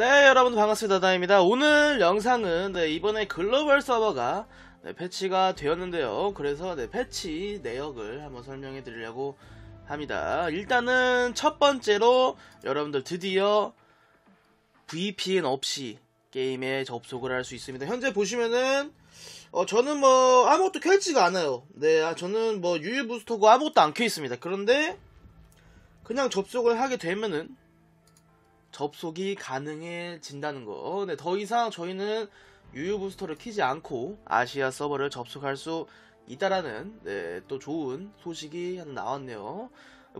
여러분 반갑습니다. 다입니다. 오늘 영상은 네, 이번에 글로벌 서버가 네, 패치가 되었는데요. 그래서 네, 패치 내역을 한번 설명해 드리려고 합니다. 일단은 첫 번째로 여러분들 드디어 VPN 없이 게임에 접속을 할 수 있습니다. 현재 보시면은 어, 저는 뭐 아무것도 켜지가 않아요. 네 아, 저는 뭐 유유 부스터고 아무것도 안 켜 있습니다. 그런데 그냥 접속을 하게 되면은 접속이 가능해진다는 거. 네, 더 이상 저희는 유유 부스터를 키지 않고 아시아 서버를 접속할 수 있다라는 네, 또 좋은 소식이 하나 나왔네요.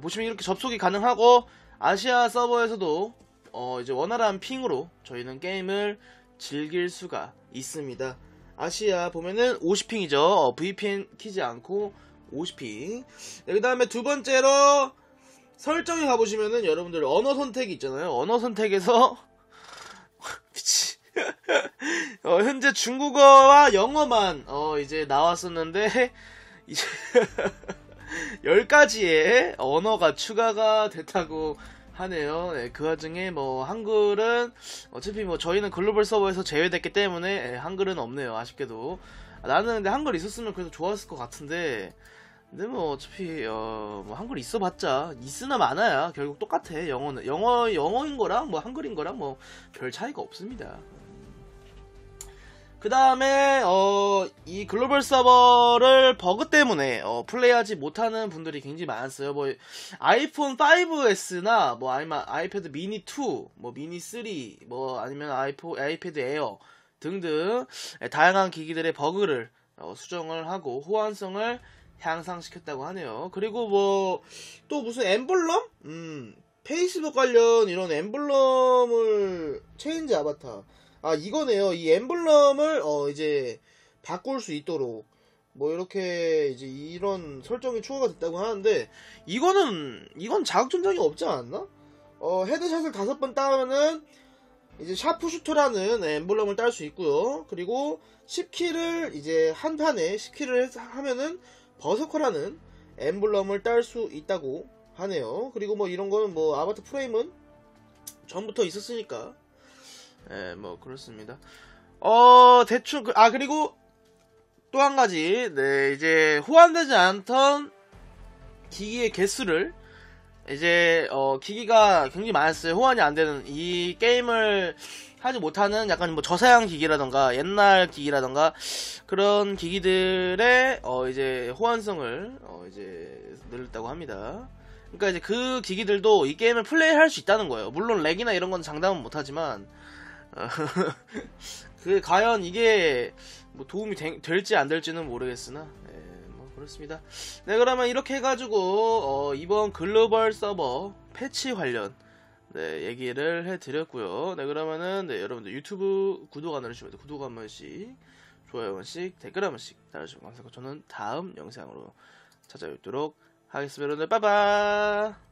보시면 이렇게 접속이 가능하고 아시아 서버에서도 어, 이제 원활한 핑으로 저희는 게임을 즐길 수가 있습니다. 아시아 보면은 50핑이죠. 어, VPN 키지 않고 50핑. 네, 그 다음에 두 번째로 설정에 가보시면은 여러분들 언어 선택이 있잖아요. 언어 선택에서 미치. 어, 현재 중국어와 영어만 어, 이제 나왔었는데 이제 10가지의 언어가 추가가 됐다고 하네요. 네, 그 와중에 뭐 한글은 어차피 뭐 저희는 글로벌 서버에서 제외됐기 때문에 네, 한글은 없네요. 아쉽게도. 아, 나는 근데 한글 있었으면 그래도 좋았을 것 같은데 근데 뭐 어차피 어, 뭐 한글 있어봤자 있으나 많아야 결국 똑같아 영어는 영어 영어인 거랑 뭐 한글인 거랑 뭐 별 차이가 없습니다. 그 다음에 어, 이 글로벌 서버를 버그 때문에 어, 플레이하지 못하는 분들이 굉장히 많았어요. 뭐 아이폰 5s나 뭐 아니면 아이패드 미니 2, 뭐 미니 3, 뭐 아니면 아이포 아이패드 에어 등등 다양한 기기들의 버그를 어, 수정을 하고 호환성을 향상시켰다고 하네요. 그리고 뭐 또 무슨 엠블럼? 음, 페이스북 관련 이런 엠블럼을 체인지 아바타. 아 이거네요. 이 엠블럼을 어 이제 바꿀 수 있도록 뭐 이렇게 이제 이런 설정이 추가가 됐다고 하는데 이거는 이건 자극 전장이 없지 않았나? 어 헤드샷을 다섯 번 따면은 이제 샤프슈터라는 엠블럼을 딸 수 있고요. 그리고 10킬을 이제 한 판에 10킬을 하면은 버서커라는 엠블럼을 딸 수 있다고 하네요. 그리고 뭐 이런 거는 뭐 아바타 프레임은 전부터 있었으니까. 예, 뭐 그렇습니다. 어, 대충 그, 아 그리고 또 한 가지. 네, 이제 호환되지 않던 기기의 개수를 이제 어 기기가 굉장히 많았어요. 호환이 안 되는 이 게임을 하지 못하는 약간 뭐 저사양 기기라던가 옛날 기기라던가 그런 기기들의 어 이제 호환성을 어 이제 늘렸다고 합니다. 그러니까 이제 그 기기들도 이 게임을 플레이할 수 있다는 거예요. 물론 렉이나 이런 건 장담은 못하지만 어, 그 과연 이게 뭐 도움이 되, 될지 안 될지는 모르겠으나 네, 뭐 그렇습니다. 네 그러면 이렇게 해가지고 어, 이번 글로벌 서버 패치 관련 네, 얘기를 해드렸고요. 네, 그러면은, 네, 여러분들 유튜브 구독 안 해주시면 구독 한 번씩, 좋아요 한 번씩, 댓글 한 번씩 달아주시면 감사하고, 저는 다음 영상으로 찾아뵙도록 하겠습니다. 여러분들, 빠바!